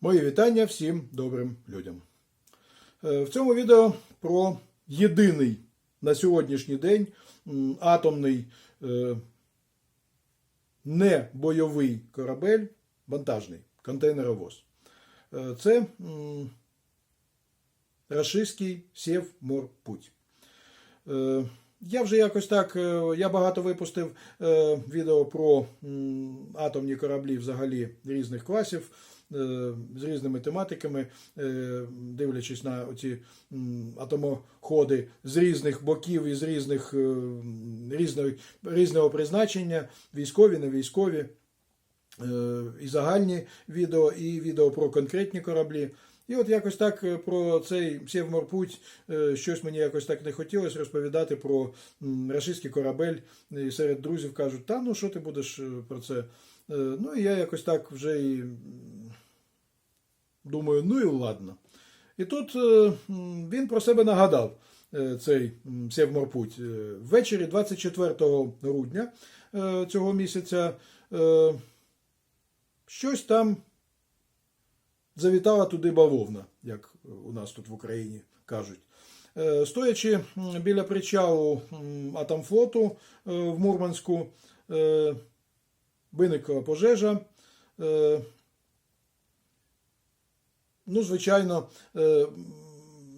Мої вітання всім добрим людям. Е, В цьому відео про єдиний на сьогоднішній день атомний е, небойовий корабель, вантажний контейнеровоз. Е, Це рашистський Сєвморпуть. Е, Я вже якось так, я багато випустив відео про атомні кораблі взагалі різних класів з різними тематиками, е, дивлячись на оці м, атомоходи з різних боків і з різних, е, м, різної, різного призначення, військові, не військові, е, і загальні відео, і відео про конкретні кораблі. І от якось так е, про цей Сєвморпуть е, щось мені якось так не хотілося розповідати про рашистський корабель. І серед друзів кажуть, та ну що ти будеш е, про це? Е, Ну і я якось так вже і думаю, ну і ладно. І тут е, він про себе нагадав, е, цей Сєвморпуть. Е, Ввечері 24 грудня цього місяця щось там завітала туди бавовна, як у нас тут в Україні кажуть. Стоячи біля причалу е, в Мурманську, виникла пожежа. Ну, звичайно, е,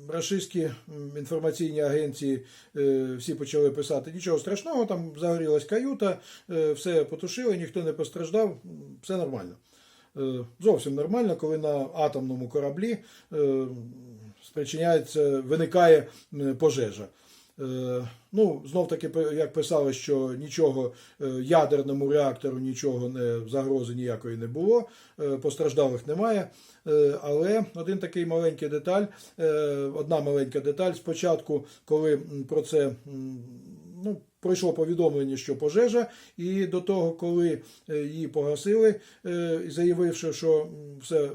рашистські інформаційні агенції е, всі почали писати нічого страшного, там загорілась каюта, е, все потушили, ніхто не постраждав, все нормально. Зовсім нормально, коли на атомному кораблі спричиняється, виникає пожежа. Е, Ну, знов таки, як писали, що нічого е, ядерному реактору, нічого не загрози ніякої не було, е, постраждалих немає. Але один такий маленький деталь, одна маленька деталь. Спочатку, коли про це ну, пройшло повідомлення, що пожежа, і до того, коли її погасили, заявивши, що все.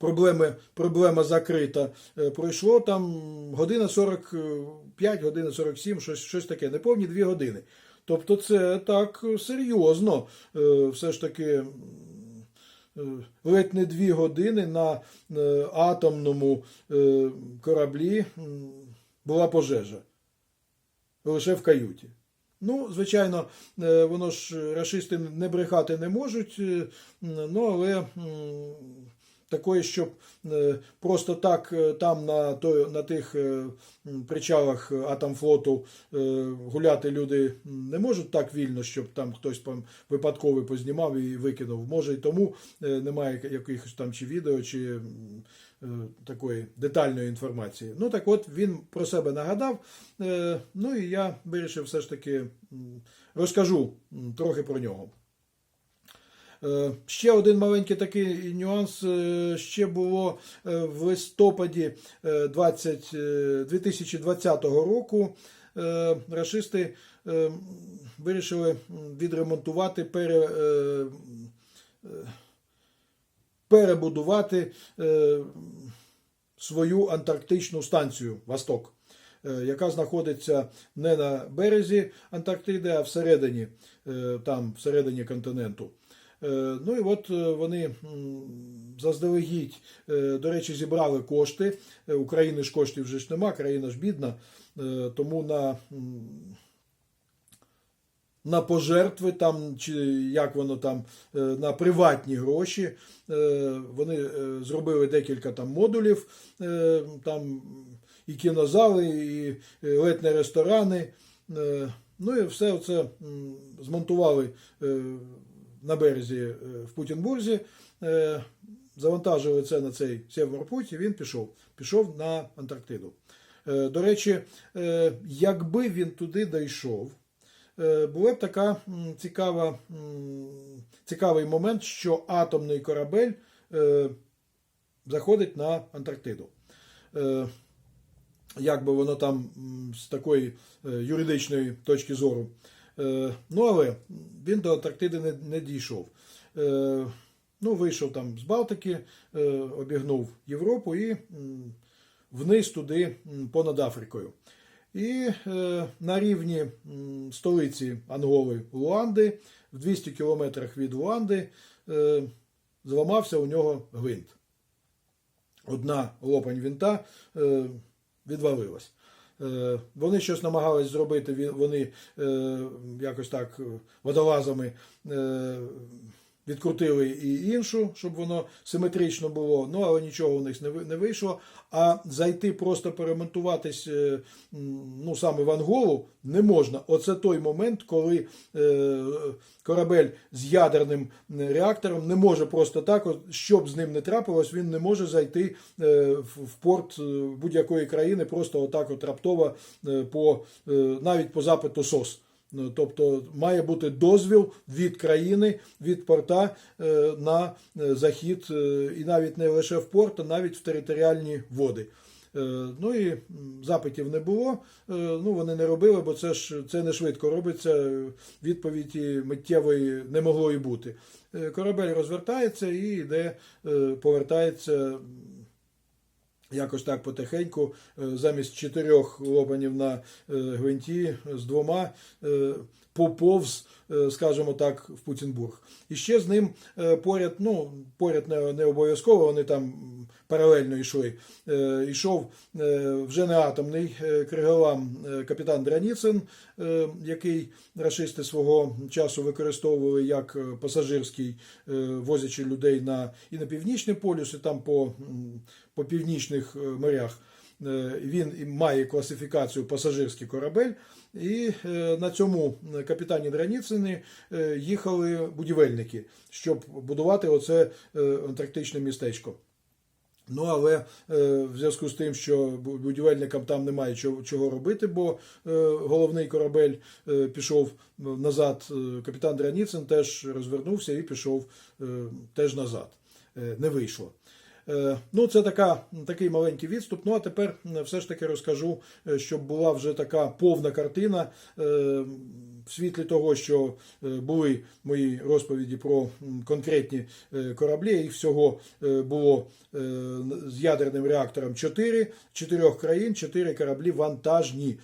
Е, Проблеми, проблема закрита. Е, Пройшло там година 45, година 47, щось, щось таке, неповні дві години. Тобто це так серйозно. Е, Все ж таки е, ледь не дві години на е, атомному е, кораблі була пожежа. Лише в каюті. Ну, звичайно, е, воно ж рашисти не брехати не можуть, е, ну, але такої, щоб е, просто так е, там на, той, на тих е, причалах Атомфлоту гуляти люди не можуть так вільно, щоб там хтось пам- випадково познімав і викинув. Може, і тому немає якихось там чи відео, чи такої детальної інформації. Ну так от він про себе нагадав. Ну і я вирішив все ж таки розкажу трохи про нього. Е, Ще один маленький такий нюанс. е, Ще було е, в листопаді е, 20, е, 2020 року. Рашисти вирішили відремонтувати, пере, перебудувати свою антарктичну станцію Восток, яка знаходиться не на березі Антарктиди, а всередині, там, всередині континенту. Е, Ну і от е, вони заздалегідь, е, до речі, зібрали кошти. України ж коштів вже ж нема, країна ж бідна, тому на, на пожертви, там, чи як воно там, на приватні гроші. Вони зробили декілька там модулів, там і кінозали, і летні ресторани. Ну і все це змонтували на березі е, в Путінбурзі, е, завантажили це на цей Сєвморпуть, і він пішов. Пішов на Антарктиду. Е, До речі, якби він туди дійшов, була б така цікава, цікавий момент, що атомний корабель заходить на Антарктиду. Як би воно там з такої юридичної точки зору. Е, Ну, але він до Антарктиди не, не дійшов. Е, Ну, вийшов там з Балтики, е, обігнув Європу і вниз туди понад Африкою. І на рівні столиці Анголи Луанди, в 200 кілометрах від Луанди, зламався у нього гвинт. Одна лопань винта відвалилась. Е, Вони щось намагались зробити, вони е, якось так е, водолазами відкрутили і іншу, щоб воно симетрично було, ну але нічого у них не ви- не вийшло. А зайти просто перемонтуватись е, ну, саме в Анголу не можна. Оце той момент, коли е, корабель з ядерним реактором не може просто так, щоб з ним не трапилось, він не може зайти е, в порт будь-якої країни просто отак от раптово по, навіть по запиту СОС. Ну, Тобто має бути дозвіл від країни, від порта е, на е, захід, е, і навіть не лише в порт, а навіть в територіальні води. Е, Ну і запитів не було. Е, Ну вони не робили, бо це ж це не швидко робиться. е, Відповіді миттєвої не могло і бути. Е, Корабель розвертається і йде, е, повертається якось так потихеньку, е, замість чотирьох лобанів на е, гвинті з двома е, поповз, е, скажімо так, в Путінбург. І ще з ним е, поряд, ну, поряд не, не обов'язково, вони там паралельно йшли. Е, Йшов вже не атомний Криголам капітан Драніцин, який рашисти свого часу використовували як пасажирський, возячи людей на, і на північний полюс, і там по, по північних морях. Він має класифікацію пасажирський корабель, і е, на цьому капітані Драніцини е, їхали будівельники, щоб будувати оце е, антарктичне містечко. Ну, але в зв'язку з тим, що будівельникам там немає чого, робити, бо головний корабель пішов назад, капітан Драніцин теж розвернувся і пішов теж назад. Не вийшло. Е, Ну, це така, такий маленький відступ. Ну, а тепер все ж таки розкажу, е, щоб була вже така повна картина е, в світлі того, що були мої розповіді про конкретні кораблі. Їх всього було з ядерним реактором 4, 4 країн, 4 кораблі вантажні,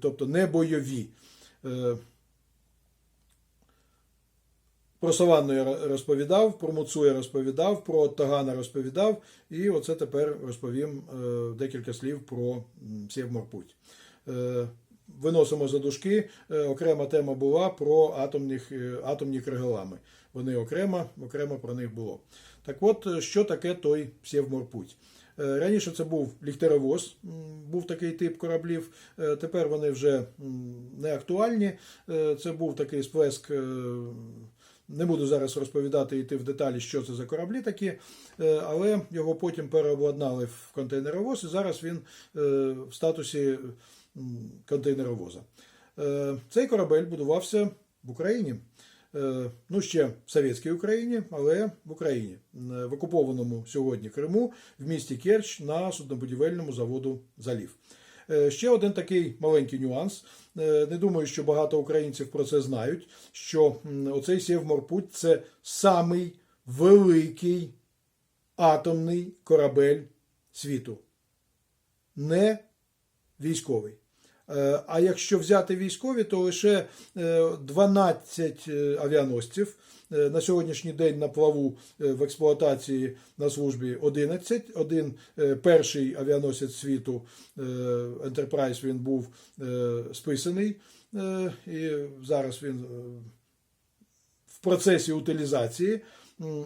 тобто не бойові. Про Саванну я розповідав, про Муцу я розповідав, про Тагана розповідав, і оце тепер розповім е, декілька слів про Сєвморпуть. Е, Виносимо за дужки. Е, Окрема тема була про атомних, атомні кригелами. Вони окремо, окремо про них було. Так от, що таке той Сєвморпуть? Раніше це був ліхтеровоз, був такий тип кораблів. Тепер вони вже не актуальні. Це був такий сплеск. Не буду зараз розповідати йти в деталі, що це за кораблі такі, е, але його потім переобладнали в контейнеровоз, і зараз він е, в статусі контейнеровоза. Е, Цей корабель будувався в Україні. Ну, ще в Совєтській Україні, але в Україні, в окупованому сьогодні Криму, в місті Керч на суднобудівельному заводу Залів. Е, Ще один такий маленький нюанс. Е, Не думаю, що багато українців про це знають. Що оцей Сєвморпуть це самий великий атомний корабель світу. Не військовий. Е, А якщо взяти військові, то лише е, 12 е, авіаносців. Е, На сьогоднішній день на плаву в експлуатації на службі 11. Один перший авіаносець світу Enterprise він був списаний, і зараз він в процесі утилізації.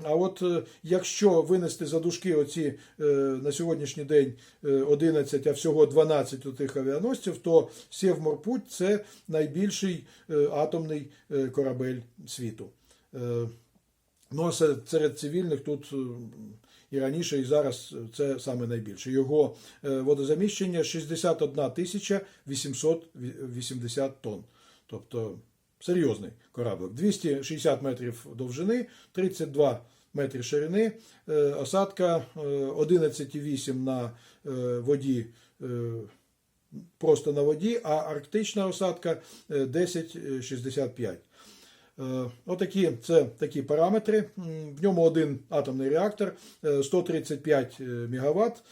А от е, якщо винести за дужки оці е, на сьогоднішній день е, 11, а всього 12 у тих авіаносців, то Сєвморпуть це найбільший е, атомний е, корабель світу. Е, Ну, а серед- цивільних тут е, і раніше, і зараз це саме найбільше. Його е, водозаміщення 61 тисяча 880 тонн. Тобто серйозний кораблик. 260 метрів довжини, 32 метри ширини, е, осадка е, 11,8 на е, воді. е, Просто на воді, а арктична осадка е, 10,65. Е, Отакі це такі параметри. В ньому один атомний реактор, е, 135 МВт.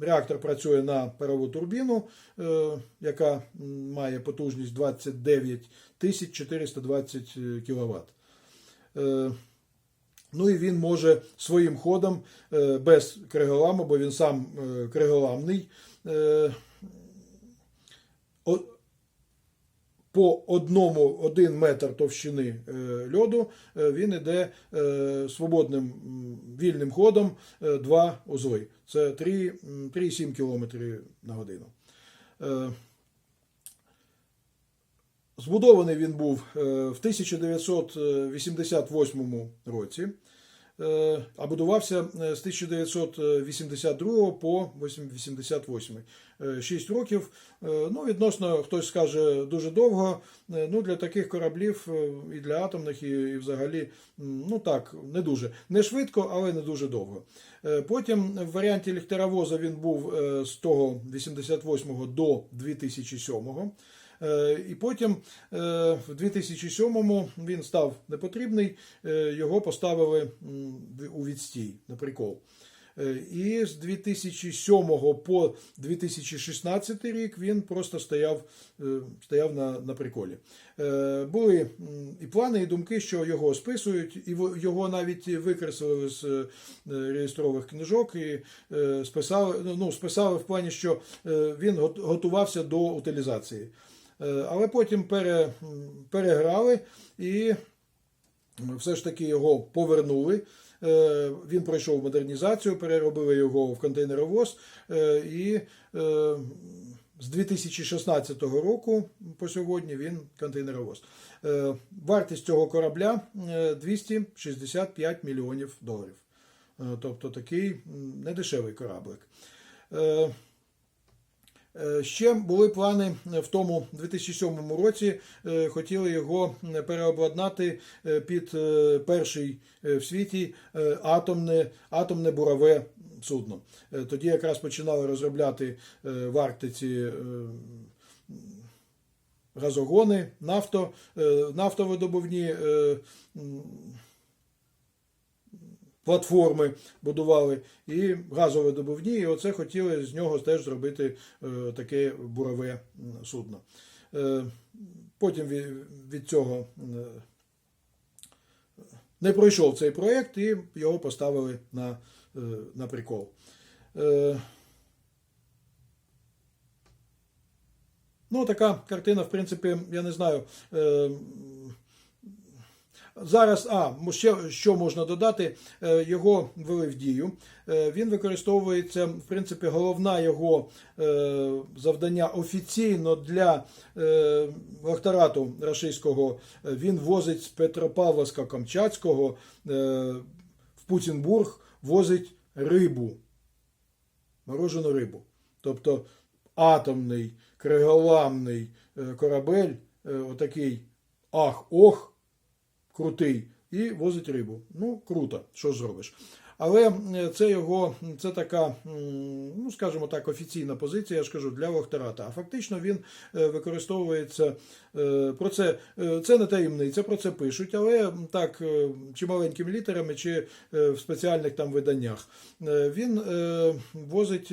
Реактор працює на парову турбіну, е, яка має потужність 29 420 кВт. Ну і він може своїм ходом е, без криголаму, бо він сам е, криголамний. По одному один метр товщини е, льоду е, він іде е, свободним вільним ходом два узли. Це 3, м, 3,7 км на годину. Збудований він був в 1988 році, а будувався е, з 1982 по 88. Е, Шість років. Е, Ну, відносно, хтось скаже, дуже довго. Е, Ну, для таких кораблів е, і для атомних, і, і взагалі, ну так, не дуже. Не швидко, але не дуже довго. Е, Потім в варіанті ліхтаровоза він був е, з того 88 до 2007. Е, І потім е, в 2007-му він став непотрібний, е, його поставили у відстій на прикол. І з 2007 по 2016 рік він просто стояв, стояв на, на приколі. Були і плани, і думки, що його списують, і його навіть викреслили з реєстрових книжок і списали, ну, списали в плані, що він готувався до утилізації. Е, Але потім пере, переграли і все ж таки його повернули. Е, Він пройшов модернізацію, переробили його в контейнеровоз. е, І з 2016 року по сьогодні він контейнеровоз. Вартість цього корабля е, 265 мільйонів доларів. Тобто такий недешевий кораблик. Е, Е, Ще були плани в тому 2007 році. е, Хотіли його переобладнати е, під е, перший е, в світі е, атомне, атомне бурове судно. Е, Тоді якраз починали розробляти е, в Арктиці е, газогони, нафто, е, нафтовидобувні е, платформи будували і газовидобувні, і оце хотіли з нього теж зробити е, таке бурове судно. Е, Потім від, цього е, не пройшов цей проєкт і його поставили на, на прикол. Ну, така картина, в принципі, я не знаю. Зараз, а, ще що можна додати, е, його ввели в дію. Е, Він використовується, в принципі, головна його е, завдання офіційно для вахтарату рашистського. Він возить з Петропавловська Камчатського е, в Путінбург, возить рибу, морожену рибу. Тобто атомний, криголамний корабель, отакий ах-ох, крутий, і возить рибу. Ну, круто, що зробиш. Але це його, це така, ну скажімо так, офіційна позиція, я ж кажу, для Вахтарата. А фактично він е, використовується е, про це. е, Це не таємниця, про це пишуть, але так, чи маленькими літерами, чи в спеціальних там виданнях. Він возить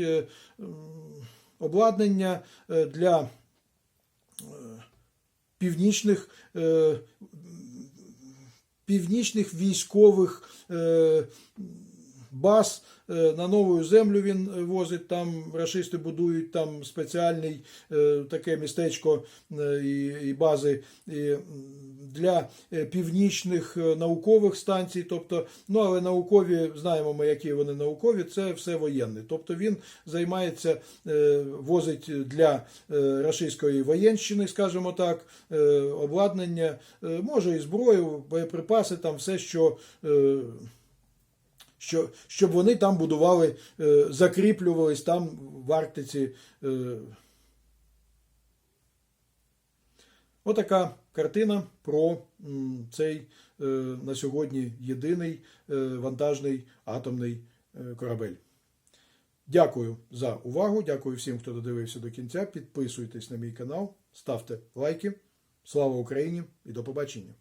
обладнання для північних північних військових е, баз на нову землю він е, возить. Там рашисти будують там спеціальний е, таке містечко е, і, і бази і, для е, північних е, наукових станцій. Тобто, ну але наукові знаємо ми, які вони наукові. Це все воєнне. Тобто він займається, е, возить для е, рашистської воєнщини, скажімо так, е, обладнання, е, може і зброю, боєприпаси, там все, що. Що, щоб вони там будували, е, закріплювались там в Арктиці. Е. Отака картина про цей е, на сьогодні єдиний вантажний атомний корабель. Дякую за увагу. Дякую всім, хто додивився до кінця. Підписуйтесь на мій канал, ставте лайки. Слава Україні і до побачення!